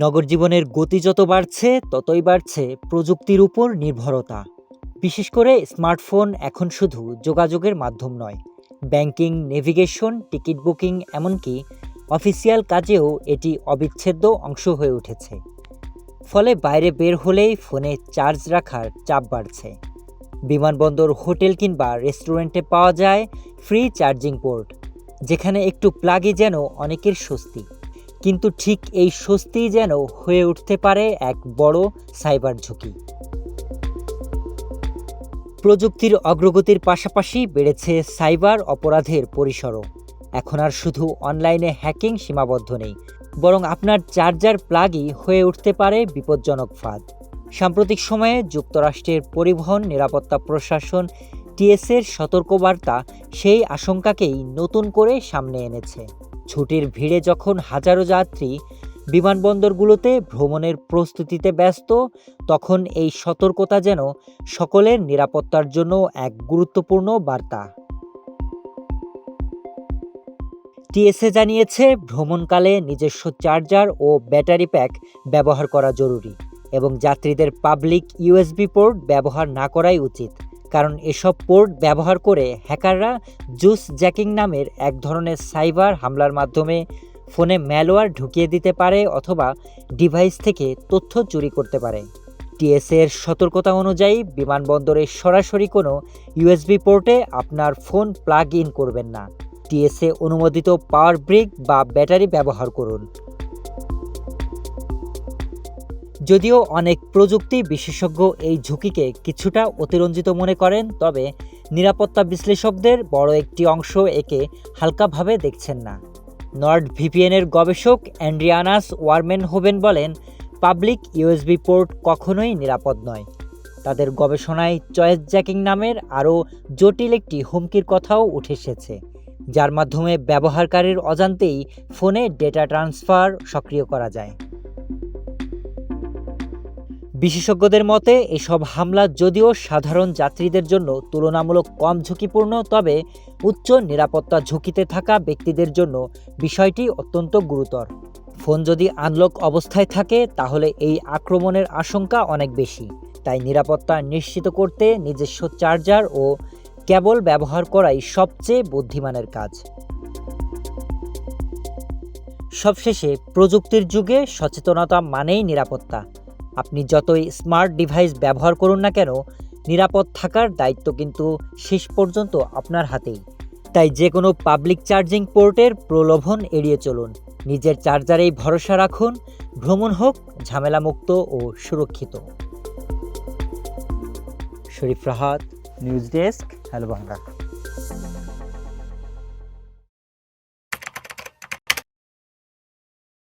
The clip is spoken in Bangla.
নগর জীবনের গতি যত বাড়ছে, ততই বাড়ছে প্রযুক্তির উপর নির্ভরতা। বিশেষ করে স্মার্টফোন এখন শুধু যোগাযোগের মাধ্যম নয়, ব্যাংকিং, নেভিগেশন, টিকিট বুকিং এমনকি অফিসিয়াল কাজেও এটি অবিচ্ছেদ্য অংশ হয়ে উঠেছে। ফলে বাইরে বের হলেই ফোনে চার্জ রাখার চাপ বাড়ছে। বিমানবন্দর, হোটেল কিংবা রেস্টুরেন্টে পাওয়া যায় ফ্রি চার্জিং পোর্ট, যেখানে একটু প্লাগই যেন অনেকের স্বস্তি। কিন্তু ঠিক এই স্বস্তিই যেন হয়ে উঠতে পারে এক বড় সাইবার ঝুঁকি। প্রযুক্তির অগ্রগতির পাশাপাশি বেড়েছে সাইবার অপরাধের পরিসরও। এখন আর শুধু অনলাইনে হ্যাকিং সীমাবদ্ধ নেই, বরং আপনার চার্জার প্লাগই হয়ে উঠতে পারে বিপজ্জনক ফাঁদ। সাম্প্রতিক সময়ে যুক্তরাষ্ট্রের পরিবহন নিরাপত্তা প্রশাসন টিএসের সতর্কবার্তা সেই আশঙ্কাকেই নতুন করে সামনে এনেছে। ছুটির ভিড়ে যখন হাজারো যাত্রী বিমানবন্দরগুলোতে ভ্রমণের প্রস্তুতিতে ব্যস্ত, তখন এই সতর্কতা যেন সকলের নিরাপত্তার জন্য এক গুরুত্বপূর্ণ বার্তা। টিএসএ জানিয়েছে, ভ্রমণকালে নিজস্ব চার্জার ও ব্যাটারি প্যাক ব্যবহার করা জরুরি এবং যাত্রীদের পাবলিক ইউএসবি পোর্ট ব্যবহার না করাই উচিত। কারণ এসব পোর্ট ব্যবহার করে হ্যাকাররা জুস জ্যাকিং নামের এক ধরনের সাইবার হামলার মাধ্যমে ফোনে ম্যালওয়্যার ঢুকিয়ে দিতে পারে অথবা ডিভাইস থেকে তথ্য চুরি করতে পারে। টিএসএর সতর্কতা অনুযায়ী বিমানবন্দরে সরাসরি কোনো ইউএসবি পোর্টে আপনার ফোন প্লাগ ইন করবেন না। টিএসএ অনুমোদিত পাওয়ার ব্রিক বা ব্যাটারি ব্যবহার করুন। যদিও অনেক প্রযুক্তি বিশেষজ্ঞ এই ঝুঁকিকে কিছুটা অতিরঞ্জিত মনে করেন, তবে নিরাপত্তা বিশ্লেষকদের বড় একটি অংশ একে হালকাভাবে দেখছেন না। নর্ড ভিপিএনের গবেষক অ্যান্ড্রিয়ানাস ওয়ারমেন হোবেন বলেন, পাবলিক ইউএসবি পোর্ট কখনোই নিরাপদ নয়। তাদের গবেষণায় চয়েস জ্যাকিং নামের আরও জটিল একটি হুমকির কথাও উঠে এসেছে, যার মাধ্যমে ব্যবহারকারীর অজান্তেই ফোনে ডেটা ট্রান্সফার সক্রিয় করা যায়। বিশেষজ্ঞদের মতে, এসব হামলা যদিও সাধারণ যাত্রীদের জন্য তুলনামূলক কম ঝুঁকিপূর্ণ, তবে উচ্চ নিরাপত্তা ঝুঁকিতে থাকা ব্যক্তিদের জন্য বিষয়টি অত্যন্ত গুরুতর। ফোন যদি আনলক অবস্থায় থাকে, তাহলে এই আক্রমণের আশঙ্কা অনেক বেশি। তাই নিরাপত্তা নিশ্চিত করতে নিজস্ব চার্জার ও কেবল ব্যবহার করাই সবচেয়ে বুদ্ধিমানের কাজ। সবশেষে, প্রযুক্তির যুগে সচেতনতা মানেই নিরাপত্তা। আপনি যতই স্মার্ট ডিভাইস ব্যবহার করুন না কেন, নিরাপদ থাকার দায়িত্ব কিন্তু শেষ পর্যন্ত আপনার হাতেই। তাই যে কোনো পাবলিক চার্জিং পোর্টের প্রলোভন এড়িয়ে চলুন। নিজের চার্জারেই ভরসা রাখুন, ভ্রমণ হোক, ঝামেলামুক্ত ও সুরক্ষিত। Sharif Rahat news desk hello Bangla.